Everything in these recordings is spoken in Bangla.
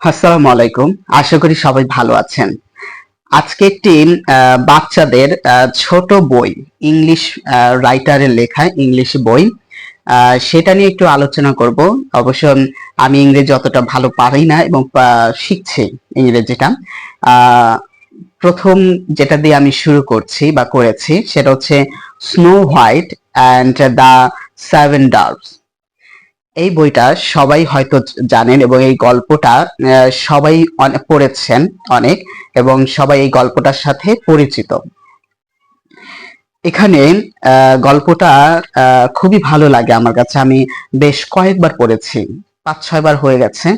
আসসালামু আলাইকুম। আশা করি সবাই ভালো আছেন। আজকে একটি বাচ্চাদের ছোট বই, ইংলিশ রাইটারের লেখা, ইংলিশ বই সেটা নিয়ে একটু আলোচনা করব। অবশ্য আমি ইংরেজি অতটা ভালো পারি না এবং শিখছি ইংরেজিটা। প্রথম যেটা দিয়ে আমি শুরু করছি বা করেছি, সেটা হচ্ছে snow white and the seven dwarfs এই বইটা সবাই হয়তো জানেন এবং এই গল্পটা সবাই পড়েছেন অনেক এবং সবাই এই গল্পটার সাথে পরিচিত। এখানে গল্পটা খুবই ভালো লাগে আমার কাছে। আমি বেশ কয়েকবার পড়েছি। পাঁচ ছয় বার হয়ে গেছে।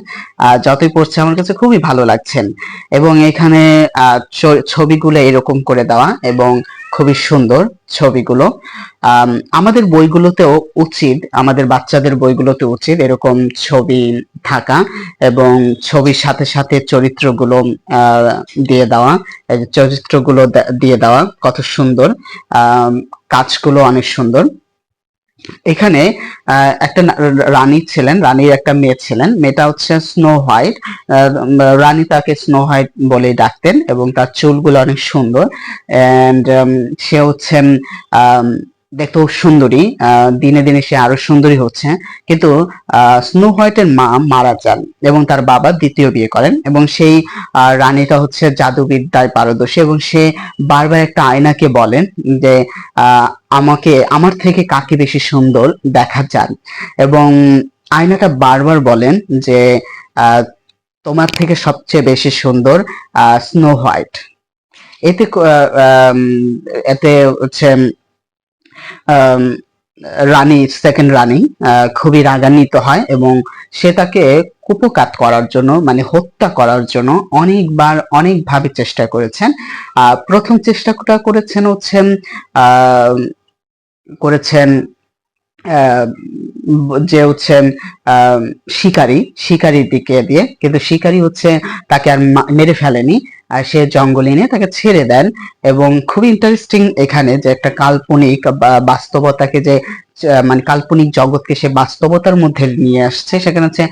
যতই পড়ছে আমার কাছে খুবই ভালো লাগছেন। এবং এখানে ছবিগুলো এরকম করে দেওয়া এবং খুবই সুন্দর ছবিগুলো। আম, আমাদের বইগুলোতেও উচিত আমাদের বাচ্চাদের বইগুলোতে উচিত এরকম ছবি থাকা এবং ছবির সাথে সাথে চরিত্রগুলো দিয়ে দেওয়া চরিত্রগুলো দিয়ে দেওয়া কত সুন্দর। কাজগুলো অনেক সুন্দর। এখানে একটা রানী ছিলেন, রানীর একটা মেয়ে ছিলেন। মেয়েটা হচ্ছে স্নো হোয়াইট রানী তাকে স্নো হোয়াইট বলে ডাকতেন এবং তার চুলগুলো অনেক সুন্দর। অ্যান্ড সে হচ্ছেন দেখতেও সুন্দরী। দিনে দিনে সে আরও সুন্দরী হচ্ছে। কিন্তু স্নো হোয়াইটের মা মারা যান এবং তার বাবা দ্বিতীয় বিয়ে করেন এবং সেই রানীটা হচ্ছে জাদুবিদ্যায় পারদর্শী এবং সে বারবার একটা আয়নাকে বলেন যে আমাকে, আমার থেকে কাকে বেশি সুন্দর দেখা যান এবং আয়নাটা বারবার বলেন যে তোমার থেকে সবচেয়ে বেশি সুন্দর স্নো হোয়াইট। এতে এতে হচ্ছে রানী সেকেন্ড রানী খুবই রাগান্বিত হয় এবং সে তাকে কুপকাত করার জন্য মানে হত্যা করার জন্য অনেকবার অনেকভাবে চেষ্টা করেছেন। প্রথম চেষ্টাটা করেছেন হচ্ছেন করেছেন যে হচ্ছে আহ, শিকারী শিকারীর দিকে দিয়ে। কিন্তু শিকারী হচ্ছে তাকে আর মেরে ফেলেনি। সে জঙ্গলে নিয়ে তাকে ছেড়ে দেন এবং খুব ইন্টারেস্টিং এখানে যে একটা কাল্পনিক বাস্তবতাকে যে মানে কাল্পনিক জগৎকে সে বাস্তবতার মধ্যে নিয়ে আসছে। সেখানে হচ্ছে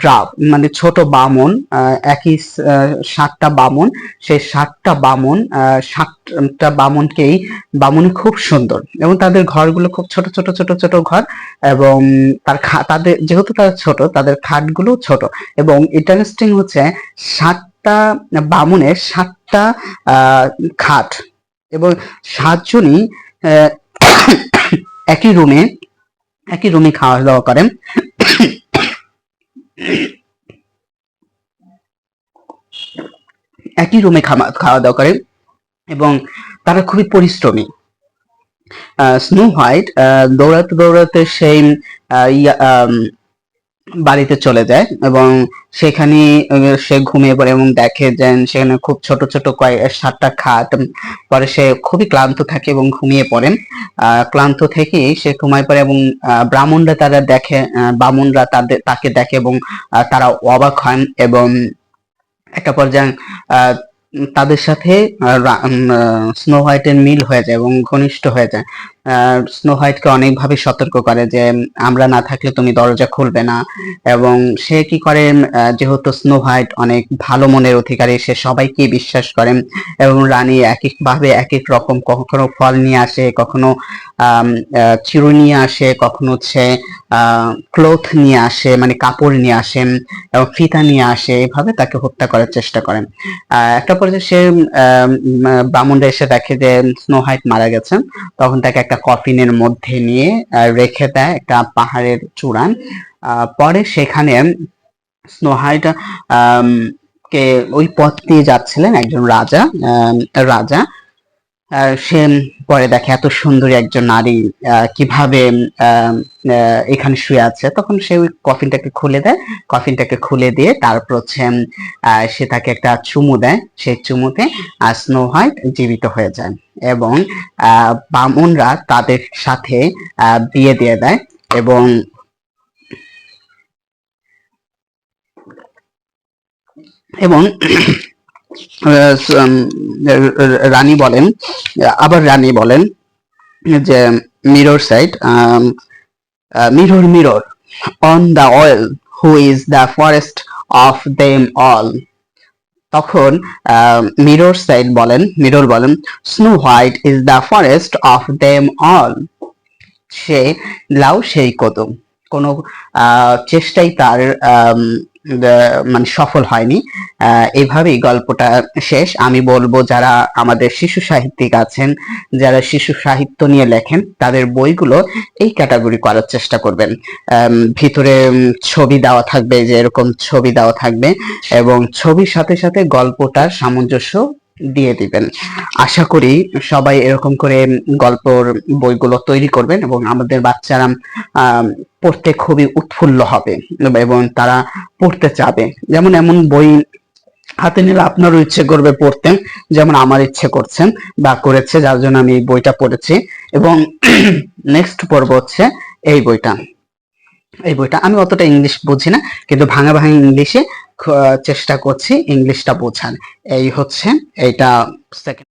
ড্রাফ মানে ছোট বামন একই সাতটা বামন। সেই সাতটা বামন সাতটা বামনকেই বামুনি খুব সুন্দর এবং তাদের ঘরগুলো খুব ছোট ছোট ছোট ছোট ঘর এবং তার তাদের, যেহেতু তারা ছোট, তাদের খাটগুলো ছোট এবং ইন্টারেস্টিং হচ্ছে সাতটা বামুনের সাতটা খাট এবং সাতজনই একই রুমে একই রুমে খাওয়া দাওয়া করেন। একই রুমে খাওয়া দাওয়া করে এবং তারা খুবই পরিশ্রমী। স্নো হোয়াইট দৌড়াতে দৌড়াতে সেই বাড়িতে চলে যায় এবং সেখানে সে ঘুমিয়ে পড়ে এবং দেখে যে সেখানে খুব ছোট ছোট কয়েক, সাতটা খাট পরে সে খুবই ক্লান্ত থাকে এবং ঘুমিয়ে পড়েন ক্লান্ত থেকেই সে ঘুমায় পড়ে এবং ব্রাহ্মণরা তারা দেখে বামুনরা তাদের তাকে দেখে এবং তারা অবাক হন এবং একটা পর্যায়ে তাদের সাথে স্নো হোয়াইটের মিল হয়ে যায় এবং ঘনিষ্ঠ হয়ে যায়। স্নো হোয়াইটকে অনেকভাবে সতর্ক করে যে, আমরা না থাকলে তুমি দরজা খুলবে না। এবং সে কি করে যেহেতু স্নো হোয়াইট অনেক ভালো মনের অধিকারী, সে সবাইকে বিশ্বাস করেন এবং রানী এক এক ভাবে এক এক রকম কখনো ফল নিয়ে আসে, কখনো চিরুনি নিয়ে আসে, কখনো হচ্ছে ক্লোথ নিয়ে আসে মানে কাপড় নিয়ে আসেন এবং ফিতা নিয়ে আসে, এভাবে তাকে হত্যা করার চেষ্টা করেন একটা পর্যায়ে সে বামুনরা এসে দেখে যে স্নো হোয়াইট মারা গেছেন তখন তাকে একটা কফিনের মধ্যে নিয়ে রেখে দেয় একটা পাহাড়ের চূড়ান। পরে সেখানে স্নোহাইট কে ওই পথ দিয়ে যাচ্ছিলেন একজন রাজা রাজা। সে পরে দেখে এত সুন্দরী একজন নারী কীভাবে এখানে শুয়ে আছে। তখন সে ওই কফিনটাকে খুলে দেয়। কফিনটাকে খুলে দিয়ে তারপর হচ্ছে সে তাকে একটা চুমু দেয়। সেই চুমুতে স্নো হোয়াইট জীবিত হয়ে যায় এবং আহ, বামুনরা তাদের সাথে বিয়ে দিয়ে দেয় এবং এবং রানী বলেন, আবার রানী বলেন, যে mirror side mirror mirror on the wall who is the fairest of them all তখন মিরর সাইড বলেন মিরর বলেন snow white is the fairest of them all সে লাউ, সেই কদম। কোনো চেষ্টাই তার মানে সফল হয়নি। আহ, এইভাবেই গল্পটা শেষ। আমি বলব যারা আমাদের শিশু সাহিত্যিক আছেন যারা শিশু সাহিত্য নিয়ে লেখেন তাদের বইগুলো এই ক্যাটাগরি করার চেষ্টা করবেন। ভিতরে ছবি দেওয়া থাকবে যে এরকম ছবি দেওয়া থাকবে এবং ছবির সাথে সাথে গল্পটার সামঞ্জস্য দিয়ে দিবেন। আশা করি সবাই এরকম করে গল্পর বইগুলো তৈরি করবেন এবং আমাদের বাচ্চারা পড়তে খুবই উৎফুল্ল হবে এবং তারা পড়তে চাবে। যেমন এমন বই হাতে নিলে আপনারও ইচ্ছে করবে পড়তে, যেমন আমার ইচ্ছে করছেন বা করেছে, যার জন্য আমি এই বইটা পড়েছি। এবং নেক্সট পর্ব হচ্ছে এই বইটা। এই বইটা আমি অতটা ইংলিশ বুঝি না, কিন্তু ভাঙা ভাঙা ইংলিশে চেষ্টা করছি ইংলিশটা বোঝান এই হচ্ছে এইটা সেকেন্ড